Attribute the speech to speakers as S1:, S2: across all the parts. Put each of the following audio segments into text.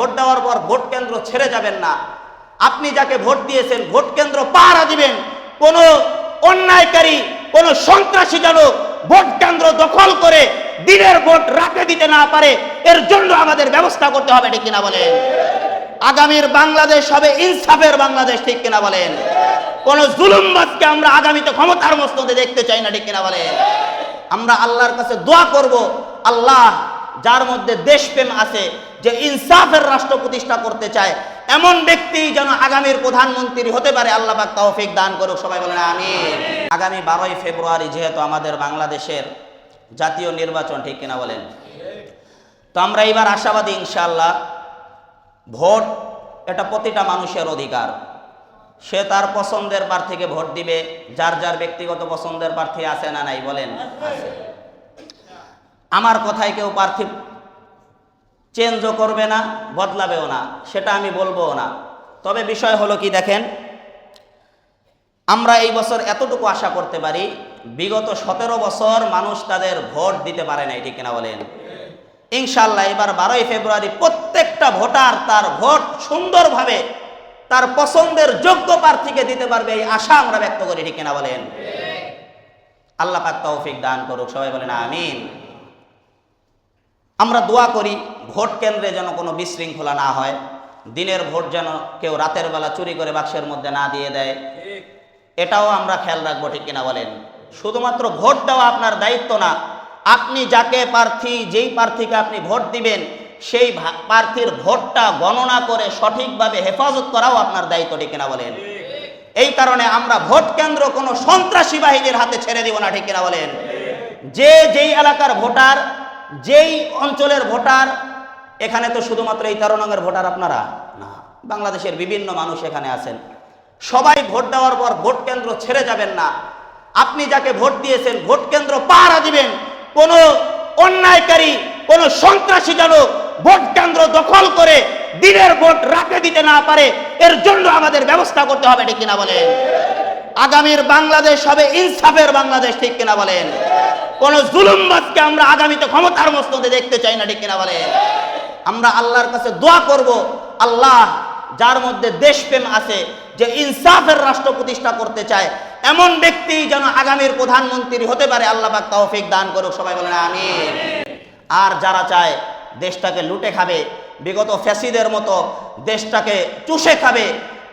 S1: Vote দেওয়ার পর vote কেন্দ্র ছেড়ে যাবেন না। আপনি যাকে ভোট দিয়েছেন, ভোট কেন্দ্র পাহারা দিবেন। কোনো অন্যায়কারী, কোন সন্ত্রাসী যেন ভোট কেন্দ্র দখল করে দিনের ভোট রাতে দিতে না পারে, এর জন্য আমাদের ব্যবস্থা করতে হবে, ঠিক কিনা বলেন? আগামীর বাংলাদেশ হবে ইনসাফের বাংলাদেশ, ঠিক কিনা বলেন? কোন জুলুমবাজকে আমরা আগামীতে ক্ষমতার মস্তদে দেখতে চাই না, ঠিক কিনা বলেন? আমরা আল্লাহর কাছে দোয়া করব, আল্লাহ যার মধ্যে দেশপ্রেম আছে, যে ইনসাফের রাষ্ট্র প্রতিষ্ঠা করতে চায়, এমন ব্যক্তি যেন আগামীর প্রধানমন্ত্রী হতে পারে, আল্লাহ পাক তৌফিক দান করুক, সবাই বলেন আমি আগামী বারোই ফেব্রুয়ারি যেহেতু আমাদের বাংলাদেশের জাতীয় নির্বাচন, ঠিক কিনা বলেন? তো আমরা এবার আশাবাদী, ইনশাআল্লাহ, ভোট এটা প্রতিটা মানুষের অধিকার। সে তার পছন্দের প্রার্থীকে ভোট দিবে, যার যার ব্যক্তিগত পছন্দের প্রার্থী আছে না নাই, বলেন? আছে আমার কথায় কেউ প্রার্থী চেঞ্জও করবে না, বদলাবেও না, সেটা আমি বলব না। তবে বিষয় হলো কি দেখেন, আমরা এই বছর এতটুকু আশা করতে পারি, বিগত সতেরো বছর মানুষ তাদের ভোট দিতে পারে নাই, ঠিক কিনা বলেন? ইনশাল্লাহ এবার বারোই ফেব্রুয়ারি প্রত্যেকটা ভোটার তার ভোট সুন্দরভাবে, তার পছন্দের যোগ্য প্রার্থীকে দিতে পারবে এই আশা আমরা ব্যক্ত করি, ঠিক কিনা বলেন? আল্লাহ পাক তৌফিক দান করুক, সবাই বলেন আমিন। আমরা দোয়া করি, ভোট কেন্দ্রে যেন কোনো বিশৃঙ্খলা না হয়। দিনের ভোট যেন কেউ রাতের বেলা চুরি করে বাক্সের মধ্যে না দিয়ে দেয়। এটাও আমরা খেয়াল রাখব, ঠিক কিনা বলেন? শুধুমাত্র ভোট দেওয়া আপনার দায়িত্ব না, আপনি যাকে প্রার্থী, যেই প্রার্থীকে আপনি ভোট দিবেন, সেই প্রার্থীর ভোটটা গণনা করে সঠিকভাবে হেফাজত করাও আপনার দায়িত্ব, ঠিক কিনা বলেন? এই কারণে আমরা ভোট কেন্দ্র কোনো সন্ত্রাসী বাহিনীর হাতে ছেড়ে দিব না, ঠিক কিনা বলেন? যে, যেই এলাকার ভোটার যেই অঞ্চলের ভোটার, এখানে তো শুধুমাত্র এই তেরো ভোটার আপনারা না, বাংলাদেশের বিভিন্ন মানুষ এখানে আছেন। সবাই ভোট দেওয়ার পর ভোট কেন্দ্র ছেড়ে যাবেন না। আপনি যাকে ভোট দিয়েছেন, ভোট কেন্দ্র পাহারা দিবেন। কোনো অন্যায়কারী, কোনো সন্ত্রাসী যেন ভোট কেন্দ্র দখল করে দিনের ভোট রাতে দিতে না পারে, এর জন্য আমাদের ব্যবস্থা করতে হবে, ঠিক কিনা বলেন? আগামীর বাংলাদেশ হবে ইনসাফের বাংলাদেশ, ঠিক কিনা বলেন? কোন জুলুমবাজকে আমরা আগামীতে ক্ষমতার মস্তদে দেখতে চাই না, ঠিক কিনা বলেন আমরা আল্লাহর কাছে দোয়া করব, আল্লাহ যার মধ্যে দেশপ্রেম আছে, যে ইনসাফের রাষ্ট্র প্রতিষ্ঠা করতে চায়, এমন ব্যক্তি যেন আগামীর প্রধানমন্ত্রী হতে পারে, আল্লাহ পাক তৌফিক দান করুক, সবাই বলেন আমি আর যারা চায় দেশটাকে লুটে খাবে, বিগত ফ্যাসিদের মতো দেশটাকে চুষে খাবে,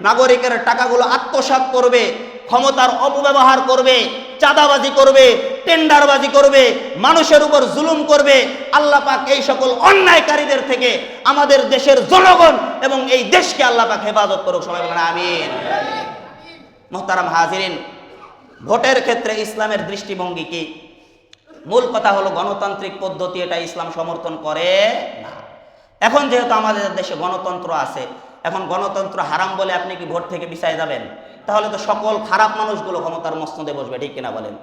S1: নাগরিকের টাকাগুলো আত্মসাৎ করবে ক্ষমতার অপব্যবহার করবে, চাঁদাবাজি করবে, টেন্ডারবাজি করবে, মানুষের উপর জুলুম করবে, আল্লাহ পাক এই সকল অন্যায়কারীদের থেকে আমাদের দেশের জনগণ এবং এই দেশকে আল্লাহ পাক হেফাজত করুক, সবাই বলেন আমিন। মোহতারাম হাজিরিন, ভোটের ক্ষেত্রে ইসলামের দৃষ্টিভঙ্গি কি? মূল কথা হলো গণতান্ত্রিক পদ্ধতি, এটা ইসলাম সমর্থন করে না। এখন যেহেতু আমাদের দেশে গণতন্ত্র আছে, এখন গণতন্ত্র হারাম বলে আপনি কি ভোট থেকে পিছায় যাবেন? তাহলে তো সকল খারাপ মানুষগুলো ক্ষমতার মস্তদে বসবে, ঠিক কিনা বলেন?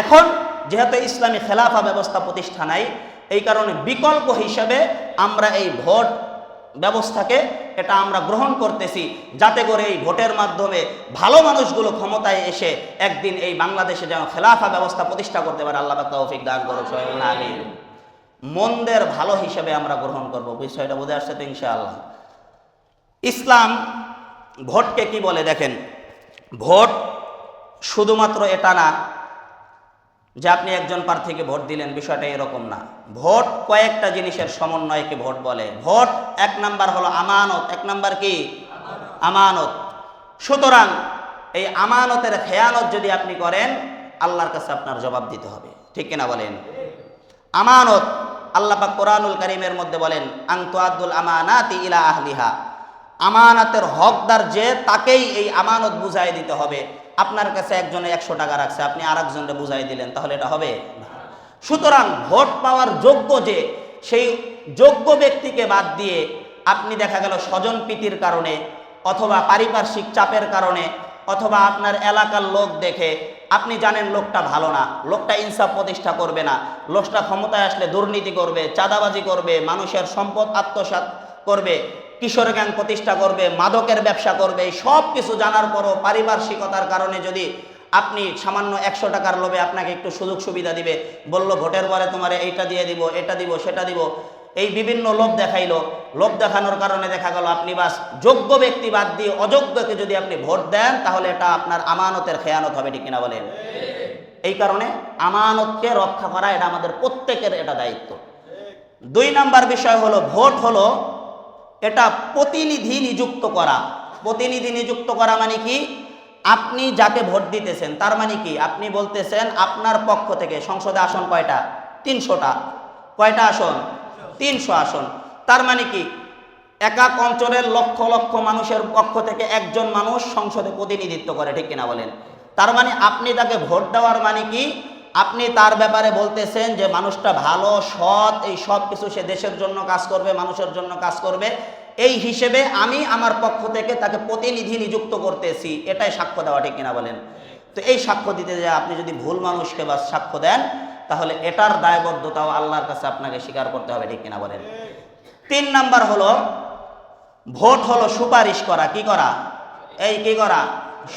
S1: এখন যেহেতু ইসলামী খেলাফা ব্যবস্থা প্রতিষ্ঠা নাই, এই কারণে বিকল্প হিসেবে আমরা এই ভোট ব্যবস্থাকে এটা আমরা গ্রহণ করতেছি, যাতে করে এই ভোটের মাধ্যমে ভালো মানুষগুলো ক্ষমতায় এসে একদিন এই বাংলাদেশে যেন খেলাফা ব্যবস্থা প্রতিষ্ঠা করতে পারে, আল্লাহ তৌফিক দান সবাই আমিন। মন্দের ভালো হিসেবে আমরা গ্রহণ করব, বিষয়টা বোঝা আসছে তো ইনশাআল্লাহ। ইসলাম ভোটকে কি বলে দেখেন? ভোট শুধুমাত্র এটা না, যে আপনি একজন প্রার্থীকে ভোট দিলেন, বিষয়টা এরকম না। ভোট কয়েকটা জিনিসের সমন্বয়কে ভোট বলে। ভোট এক নাম্বার হলো আমানত। এক নাম্বার কি? আমানত। সুতরাং এই আমানতের খেয়ানত যদি আপনি করেন, আল্লাহর কাছে আপনার জবাব দিতে হবে। ঠিক কিনা বলেন? আমানত, আল্লাহ পাক কোরআনুল করিমের মধ্যে বলেন আংতু আব্দুল আমানাতি ইলা আহলিহা। আমানাতের হকদার যে, তাকেই এই আমানত বুঝাই দিতে হবে। আপনার কাছে একজনে একশো টাকা রাখছে, আপনি আর একজনকে বুঝাই দিলেন, তাহলে এটা হবে? সুতরাং ভোট পাওয়ার যোগ্য যে, সেই যোগ্য ব্যক্তিকে বাদ দিয়ে আপনি দেখা গেল স্বজন প্রীতির কারণে অথবা পারিপার্শ্বিক চাপের কারণে অথবা আপনার এলাকার লোক দেখে, আপনি জানেন লোকটা ভালো না, লোকটা ইনসাফ প্রতিষ্ঠা করবে না, লোকটা ক্ষমতায় আসলে দুর্নীতি করবে, চাঁদাবাজি করবে, মানুষের সম্পদ আত্মসাৎ করবে কিশোর গ্যাং প্রতিষ্ঠা করবে, মাদকের ব্যবসা করবে সব কিছু জানার পরও পারিপার্শ্বিকতার কারণে যদি আপনি সামান্য একশো টাকার লোভে আপনাকে একটু সুযোগ সুবিধা দিবে, বলল ভোটের পরে তোমার এইটা দিয়ে দিব, এটা দিব, সেটা দিব, এই বিভিন্ন লোভ দেখাইলো। লোভ দেখানোর কারণে দেখা গেল আপনি বাস যোগ্য ব্যক্তি বাদ দিয়ে অযোগ্যকে যদি আপনি ভোট দেন, তাহলে এটা আপনার আমানতের খেয়ানত হবে, ঠিক কিনা বলেন? এই কারণে আমানতকে রক্ষা করা এটা আমাদের প্রত্যেকের এটা দায়িত্ব। দুই নাম্বার বিষয় হলো, ভোট হলো এটা প্রতিনিধি নিযুক্ত করা। প্রতিনিধি নিযুক্ত করা মানে কি? আপনি যাকে ভোট দিতেছেন, তার মানে কি? আপনি বলতেছেন আপনার পক্ষ থেকে, সংসদে আসন কয়টা? তিনশোটা। কয়টা আসন? তিনশো আসন। তার মানে কি? একাক অঞ্চলের লক্ষ লক্ষ মানুষের পক্ষ থেকে একজন মানুষ সংসদে প্রতিনিধিত্ব করে, ঠিক কিনা বলেন? তার মানে আপনি তাকে ভোট দেওয়ার মানে কি? আপনি তার ব্যাপারে বলতেছেন যে মানুষটা ভালো, সৎ, এই সব কিছু সে দেশের জন্য কাজ করবে, মানুষের জন্য কাজ করবে। এই হিসেবে আমি আমার পক্ষ থেকে তাকে প্রতিনিধি নিযুক্ত করতেছি। এটাই সাক্ষ্য দেওয়া ঠিক কিনা বলেন? তো এই সাক্ষ্য দিতে যে আপনি যদি ভুল মানুষকে বা সাক্ষ্য দেন, তাহলে এটার দায়বদ্ধতাও আল্লাহর কাছে আপনাকে স্বীকার করতে হবে ঠিক কিনা বলেন? তিন নাম্বার হলো, ভোট হলো সুপারিশ করা। কি করা? এই কি করা?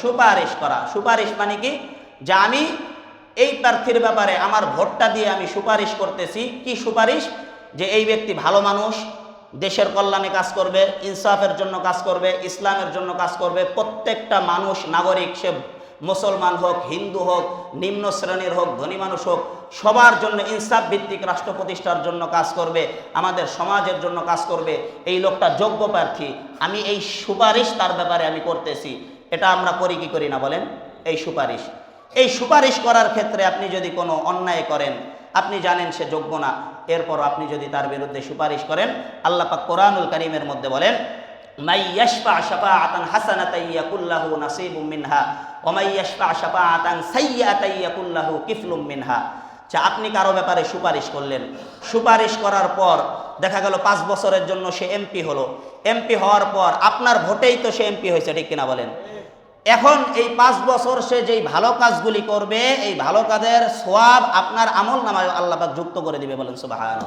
S1: সুপারিশ করা। সুপারিশ মানে কি? যে আমি এই প্রার্থীর ব্যাপারে আমার ভোটটা দিয়ে আমি সুপারিশ করতেছি। কি সুপারিশ? যে এই ব্যক্তি ভালো মানুষ, দেশের কল্যাণে কাজ করবে, ইনসাফের জন্য কাজ করবে, ইসলামের জন্য কাজ করবে। প্রত্যেকটা মানুষ, নাগরিক, সে মুসলমান হোক, হিন্দু হোক, নিম্ন শ্রেণির হোক, ধনী মানুষ হোক, সবার জন্য ইনসাফ ভিত্তিক রাষ্ট্র প্রতিষ্ঠার জন্য কাজ করবে, আমাদের সমাজের জন্য কাজ করবে। এই লোকটা যোগ্য প্রার্থী। আমি এই সুপারিশ তার ব্যাপারে আমি করতেছি। এটা আমরা করি কি করি না বলেন? এই সুপারিশ। এই সুপারিশ করার ক্ষেত্রে আপনি যদি কোনো অন্যায় করেন, আপনি জানেন সে যোগ্য না এরপর আপনি যদি তার বিরুদ্ধে সুপারিশ করেন, আল্লাহ পাক কোরআনুল করিমের মধ্যে বলেন নাসিবুম মিনহা কিফলুম মিনহা। যে আপনি কারও ব্যাপারে সুপারিশ করলেন। সুপারিশ করার পর দেখা গেল পাঁচ বছরের জন্য সে এমপি হলো। এমপি হওয়ার পর আপনার ভোটেই তো সে এমপি হয়েছে, ঠিক কিনা বলেন? এখন এই পাঁচ বছর সে যেই ভালো কাজগুলি করবে, এই ভালো কাজের সোয়াব আপনার আমল নামায় আল্লাহ পাক যুক্ত করে দিবে বলেন সুবাহান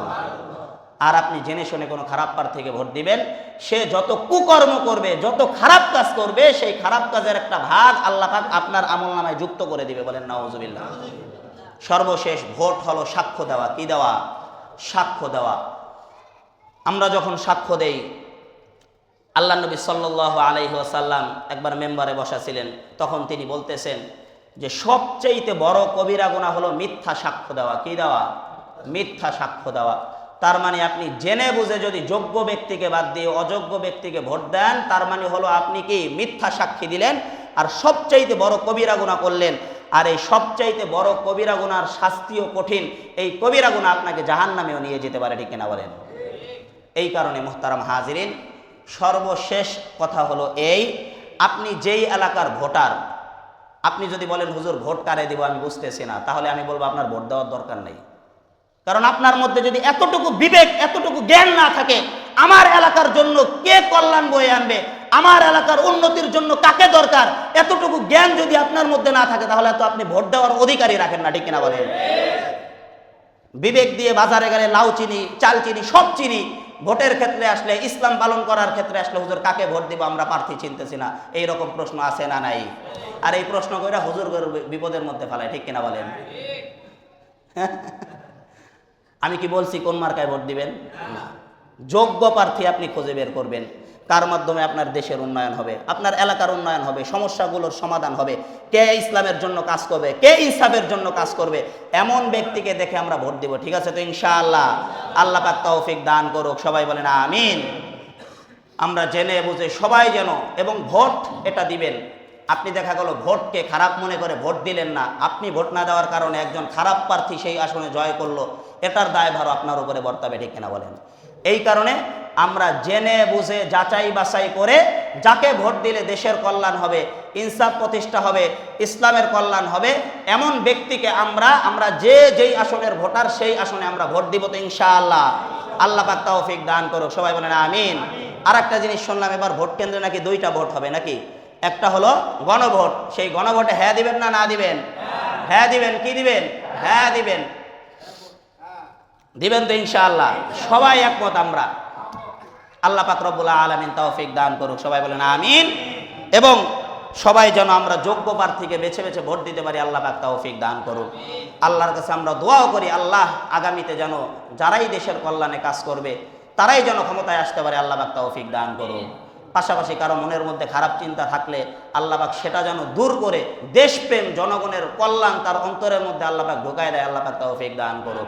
S1: আর আপনি জেনে শুনে কোনো খারাপ পার থেকে ভোট দিবেন, সে যত কুকর্ম করবে, যত খারাপ কাজ করবে, সেই খারাপ কাজের একটা ভাগ আল্লাহ পাক আপনার আমল নামায় যুক্ত করে দিবে বলেন নওয়াজুবিল্লাহ সর্বশেষ ভোট হলো সাক্ষ্য দেওয়া। কি দেওয়া? সাক্ষ্য দেওয়া। আমরা যখন সাক্ষ্য দেই আল্লাহ নবী সাল্লাহ আলাইহি আসাল্লাম একবার মেম্বারে বসা ছিলেন তখন তিনি বলতেছেন যে সবচেয়েতে বড় কবিরা গুণা হলো মিথ্যা সাক্ষ্য দেওয়া। কি দেওয়া? মিথ্যা সাক্ষ্য দেওয়া। তার মানে আপনি জেনে বুঝে যদি যোগ্য ব্যক্তিকে বাদ দিয়ে অযোগ্য ব্যক্তিকে ভোট দেন, তার মানে হলো আপনি কি মিথ্যা সাক্ষী দিলেন? আর সবচাইতে বড় কবিরা গুণা করলেন। আর এই সবচাইতে বড় কবিরা গুনার শাস্তিও কঠিন এই কবিরা গুণা আপনাকে জাহান নামেও নিয়ে যেতে পারে, ঠিক কিনা বলেন? এই কারণে মোহতারাম হাজিরিন সর্বশেষ কথা হলো এই, আপনি যেই এলাকার ভোটার, আপনি যদি বলেন, হুজুর, ভোট কারে দিব? আমি বুঝতেছি না। তাহলে আমি বলব, আপনার ভোট দেওয়ার দরকার নেই। কারণ আপনার মধ্যে যদি এতটুকু বিবেক, এতটুকু জ্ঞান না থাকে, আমার এলাকার জন্য কে কল্যাণ বয়ে আনবে? আমার এলাকার উন্নতির জন্য কাকে দরকার? এতটুকু জ্ঞান যদি আপনার মধ্যে না থাকে, তাহলে তো আপনি ভোট দেওয়ার অধিকারই রাখেন না, ঠিক কিনা বলেন? বিবেক দিয়ে বাজারে গেলে লাউ চিনি, চাল চিনি, সব চিনি ভোটের ক্ষেত্রে আসলে ইসলাম পালন করার ক্ষেত্রে আসলে হুজুর কাকে ভোট দিব আমরা প্রার্থী চিনতেছি না। এইরকম প্রশ্ন আছে না নাই? আর এই প্রশ্ন করে হুজুর বিপদের মধ্যে ফেলায়, ঠিক কিনা বলেন? আমি কি বলছি কোন মার্কায় ভোট দিবেন? যোগ্য প্রার্থী আপনি খুঁজে বের করবেন। কার মাধ্যমে আপনার দেশের উন্নয়ন হবে? আপনার এলাকার উন্নয়ন হবে, সমস্যাগুলোর সমাধান হবে। কে ইসলামের জন্য কাজ করবে? কে ইনসাফের জন্য কাজ করবে? এমন ব্যক্তিকে দেখে আমরা ভোট দিব, ঠিক আছে তো ইনশাআল্লাহ? আল্লাহ পাক তৌফিক দান করুক, সবাই বলেন আমিন। আমরা জেনে বুঝে সবাই যেন, এবং ভোট এটা দিবেন। আপনি দেখা গেল ভোটকে খারাপ মনে করে ভোট দিলেন না। আপনি ভোট না দেওয়ার কারণে একজন খারাপ প্রার্থী সেই আসনে জয় করল। এটার দায়ভার আপনার উপরে বর্তাবে, ঠিক কিনা বলেন? এই কারণে আমরা জেনে, বুঝে, যাচাই, বাছাই করে যাকে ভোট দিলে দেশের কল্যাণ হবে, ইনসাফ প্রতিষ্ঠা হবে, ইসলামের কল্যাণ হবে, এমন ব্যক্তিকে আমরা আমরা যে যেই আসনের ভোটার সেই আসনে আমরা ভোট দিব তো ইনশাআল্লাহ। আল্লাহ পাক তৌফিক দান করুক। সবাই বলেন আমিন। আর একটা জিনিস শুনলাম, এবার ভোট কেন্দ্রে নাকি দুইটা ভোট হবে নাকি? একটা হলো গণভোট। সেই গণভোটে হ্যাঁ দিবেন না না দিবেন? হ্যাঁ দিবেন, কি দিবেন? হ্যাঁ দিবেন। দিবেন তো ইনশাআল্লাহ। সবাই একমত আমরা। আল্লাহ পাক রব্বুল আলামিন তৌফিক দান করুক, সবাই বলেন আমিন। এবং সবাই যেন আমরা যোগ্য প্রার্থীকে বেছে বেছে ভোট দিতে পারি, আল্লাহ পাক তৌফিক দান করুক। আল্লাহর কাছে আমরা দোয়াও করি, আল্লাহ আগামীতে যেন যারাই দেশের কল্যাণে কাজ করবে, তারাই যেন ক্ষমতায় আসতে পারে, আল্লাহ পাক তৌফিক দান করুক। পাশাপাশি কারও মনের মধ্যে খারাপ চিন্তা থাকলে, আল্লাহ পাক সেটা যেন দূর করে দেশপ্রেম, জনগণের কল্যাণ তার অন্তরের মধ্যে আল্লাহ পাক ঢুকায় দেয়, আল্লাহ পাক তৌফিক দান করুন